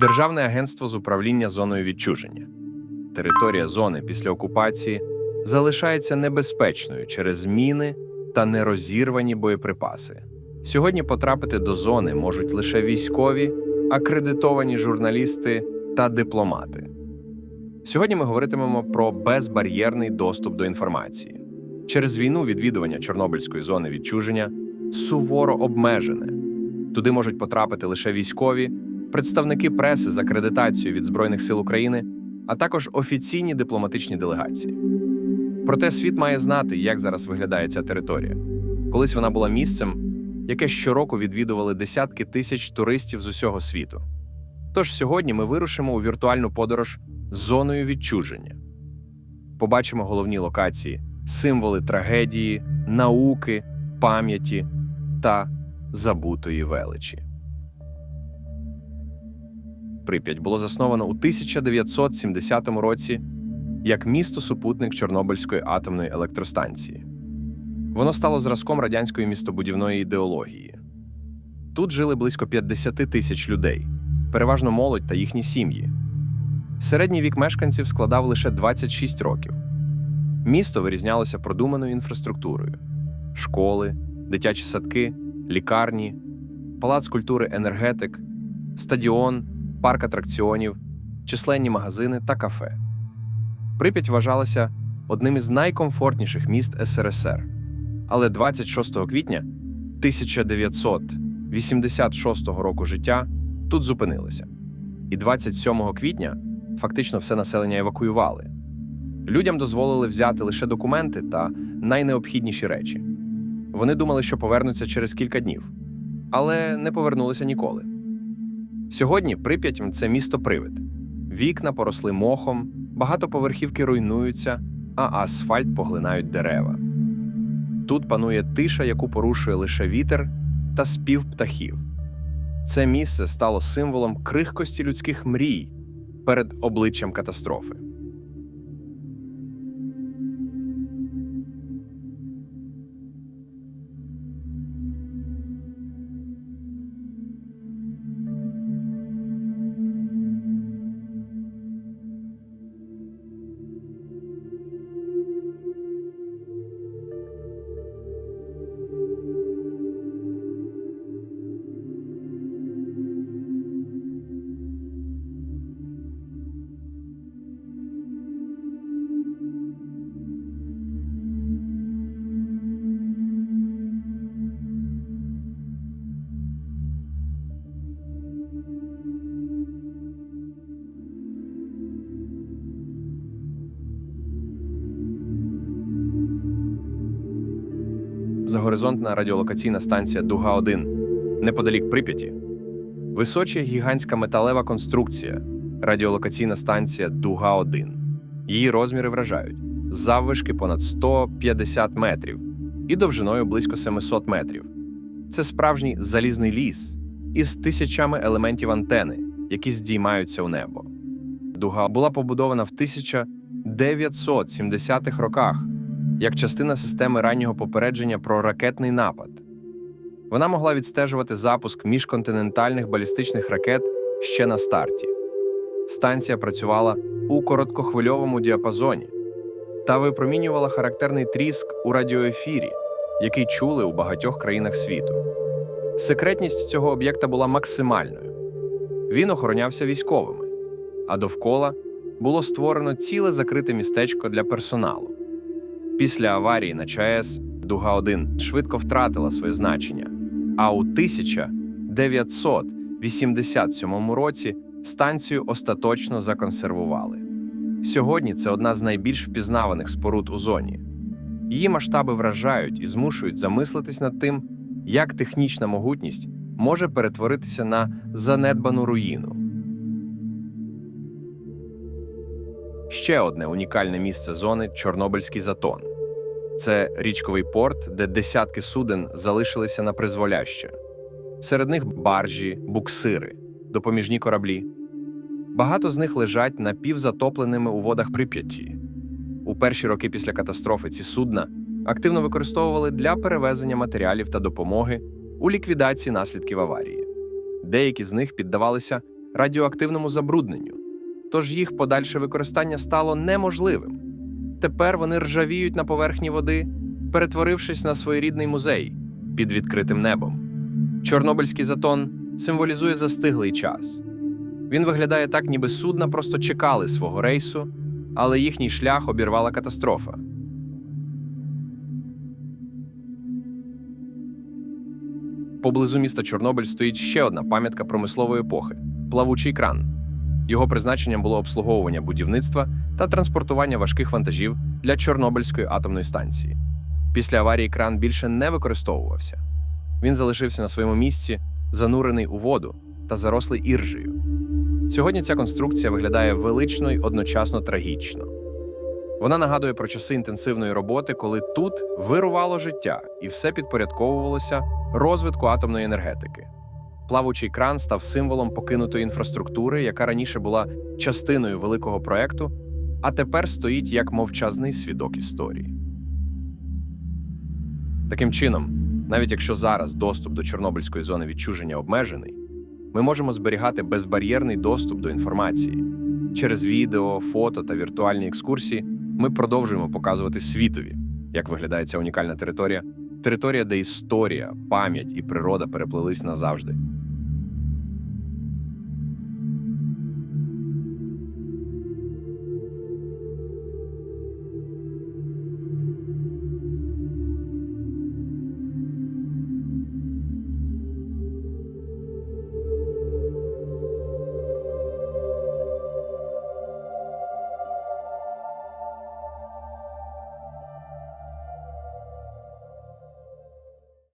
Державне агентство з управління зоною відчуження. Територія зони після окупації залишається небезпечною через міни та нерозірвані боєприпаси. Сьогодні потрапити до зони можуть лише військові, акредитовані журналісти та дипломати. Сьогодні ми говоритимемо про безбар'єрний доступ до інформації. Через війну відвідування Чорнобильської зони відчуження суворо обмежене. Туди можуть потрапити лише військові, представники преси з акредитацією від Збройних сил України, а також офіційні дипломатичні делегації. Проте світ має знати, як зараз виглядає ця територія. Колись вона була місцем, яке щороку відвідували десятки тисяч туристів з усього світу. Тож сьогодні ми вирушимо у віртуальну подорож з зоною відчуження. Побачимо головні локації, символи трагедії, науки, пам'яті та забутої величі. Прип'ять було засновано у 1970 році як місто-супутник Чорнобильської атомної електростанції. Воно стало зразком радянської містобудівної ідеології. Тут жили близько 50 тисяч людей, переважно молодь та їхні сім'ї. Середній вік мешканців складав лише 26 років. Місто вирізнялося продуманою інфраструктурою: школи, дитячі садки, лікарні, палац культури енергетик, стадіон, парк атракціонів, численні магазини та кафе. Прип'ять вважалася одним із найкомфортніших міст СРСР. Але 26 квітня 1986 року життя тут зупинилося. І 27 квітня фактично все населення евакуювали. Людям дозволили взяти лише документи та найнеобхідніші речі. Вони думали, що повернуться через кілька днів, але не повернулися ніколи. Сьогодні Прип'ять це місто привид. Вікна поросли мохом, багатоповерхівки руйнуються, а асфальт поглинають дерева. Тут панує тиша, яку порушує лише вітер та спів птахів. Це місце стало символом крихкості людських мрій перед обличчям катастрофи. Загоризонтна радіолокаційна станція Дуга-1 неподалік Прип'яті. Височа гігантська металева конструкція радіолокаційна станція Дуга-1. Її розміри вражають заввишки понад 150 метрів і довжиною близько 700 метрів. Це справжній залізний ліс із тисячами елементів антени, які здіймаються у небо. Дуга була побудована в 1970-х роках як частина системи раннього попередження про ракетний напад. Вона могла відстежувати запуск міжконтинентальних балістичних ракет ще на старті. Станція працювала у короткохвильовому діапазоні та випромінювала характерний тріск у радіоефірі, який чули у багатьох країнах світу. Секретність цього об'єкта була максимальною. Він охоронявся військовими, а довкола було створено ціле закрите містечко для персоналу. Після аварії на ЧАЕС Дуга-1 швидко втратила своє значення, а у 1987 році станцію остаточно законсервували. Сьогодні це одна з найбільш впізнаваних споруд у зоні. Її масштаби вражають і змушують замислитись над тим, як технічна могутність може перетворитися на занедбану руїну. Ще одне унікальне місце зони Чорнобильський затон. Це річковий порт, де десятки суден залишилися на призволяще. Серед них баржі, буксири, допоміжні кораблі. Багато з них лежать напівзатопленими у водах Прип'яті. У перші роки після катастрофи ці судна активно використовували для перевезення матеріалів та допомоги у ліквідації наслідків аварії. Деякі з них піддавалися радіоактивному забрудненню, тож їх подальше використання стало неможливим. Тепер вони ржавіють на поверхні води, перетворившись на своєрідний музей під відкритим небом. Чорнобильський затон символізує застиглий час. Він виглядає так, ніби судна просто чекали свого рейсу, але їхній шлях обірвала катастрофа. Поблизу міста Чорнобиль стоїть ще одна пам'ятка промислової епохи плавучий кран. Його призначенням було обслуговування будівництва та транспортування важких вантажів для Чорнобильської атомної станції. Після аварії кран більше не використовувався. Він залишився на своєму місці, занурений у воду та зарослий іржею. Сьогодні ця конструкція виглядає велично й одночасно трагічно. Вона нагадує про часи інтенсивної роботи, коли тут вирувало життя і все підпорядковувалося розвитку атомної енергетики. Плавучий кран став символом покинутої інфраструктури, яка раніше була частиною великого проекту, а тепер стоїть як мовчазний свідок історії. Таким чином, навіть якщо зараз доступ до Чорнобильської зони відчуження обмежений, ми можемо зберігати безбар'єрний доступ до інформації. Через відео, фото та віртуальні екскурсії ми продовжуємо показувати світові, як виглядає ця унікальна територія, територія, де історія, пам'ять і природа переплелись назавжди.